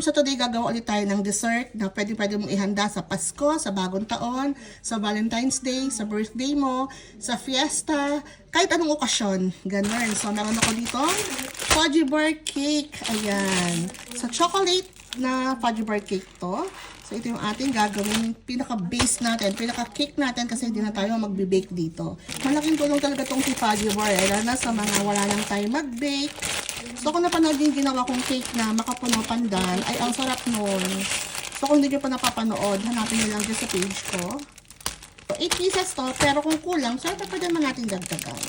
ma'am, so today gagawa ulit tayo ng dessert na pwede pwede mong ihanda sa Pasko, sa bagong taon, sa Valentine's Day, sa birthday mo, sa fiesta, kahit anong okasyon. Ganun. So, meron ako dito, fudgy bar cake. Ayan. So, chocolate na fudgy bar cake to. So, ito yung ating gagawin pinaka-base natin, pinaka-cake natin kasi hindi na tayo magbe-bake dito. Malaking tulong talaga tong si fudgy bar. Lalo na sa mga wala lang tayo mag-bake. So, kung napanood yung ginawa kong cake na makapuno pandan, ay ang sarap nun. So, kung hindi nyo pa napapanood, hanapin nyo lang dyan sa page ko. So, 8 pieces to, pero kung kulang, syempre pwede naman natin dagdagan.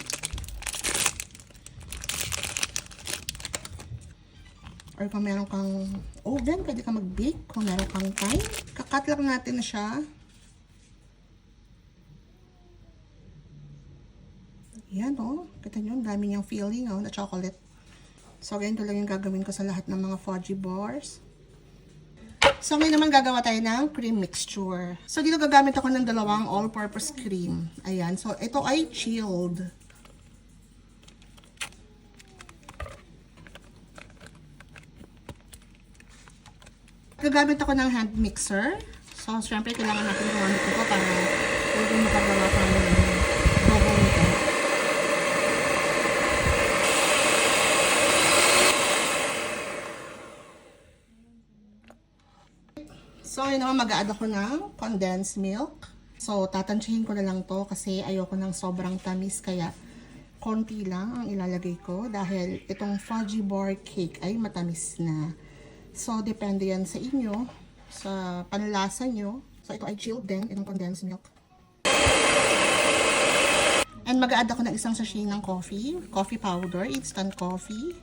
Or kung meron kang oven, pwede ka mag-bake. Kung meron kang time, kakat lang natin na siya. Yan o. Oh. Kita nyo, ang dami niyang feeling oh, na chocolate. So, ganito lang yung gagawin ko sa lahat ng mga fudgy bars. So, ngayon naman gagawa tayo ng cream mixture. So, dito gagamit ako ng dalawang all-purpose cream. Ayan. So, ito ay chilled. Gagamit ako ng hand mixer. So, syempre, kailangan natin gumamit ito para pwede makagawa tayo ng Yun naman, mag-add ako ng condensed milk. So, tatansyahin ko na lang to kasi ayoko ng sobrang tamis. Kaya, konti lang ang ilalagay ko dahil itong fudgy bar cake ay matamis na. So, depende yan sa inyo, sa panlasa nyo. So, ito ay chilled din, itong condensed milk. And mag-add ako ng isang sachet ng coffee, coffee powder, instant coffee.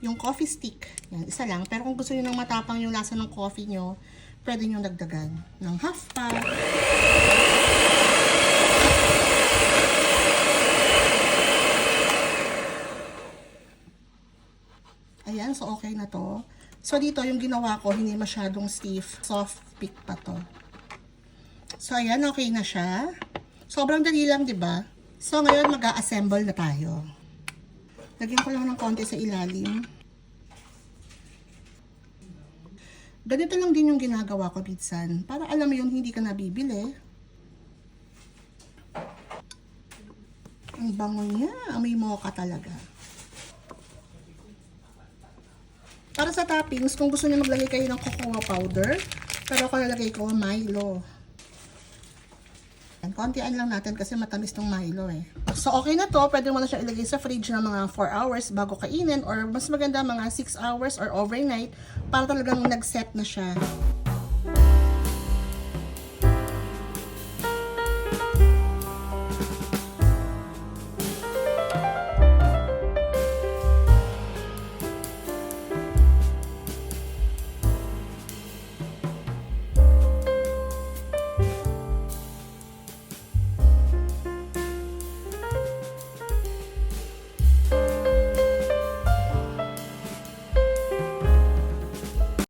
Yung coffee stick, yan, isa lang. Pero kung gusto niyo ng matapang yung lasa ng coffee nyo, pwede nyo dagdagan ng half pack. Ayan, so okay na to. So dito, yung ginawa ko, hindi masyadong stiff. Soft pick pa to. So ayan, okay na siya. Sobrang dali lang, di ba? So ngayon, mag-a-assemble na tayo. Lagyan ko lang ng konti sa ilalim. Ganito lang din yung ginagawa ko minsan. Para alam mo yun, hindi ka nabibili. Ang bango niya. Amoy mocha talaga. Para sa toppings, kung gusto niyo maglagay kayo ng cocoa powder, pero ako lalagay ko Milo. Yan, kontian lang natin kasi matamis tong Milo eh. So okay na to, pwede mo na siya ilagay sa fridge ng mga 4 hours bago kainin or mas maganda mga 6 hours or overnight para talagang nag-set na siya.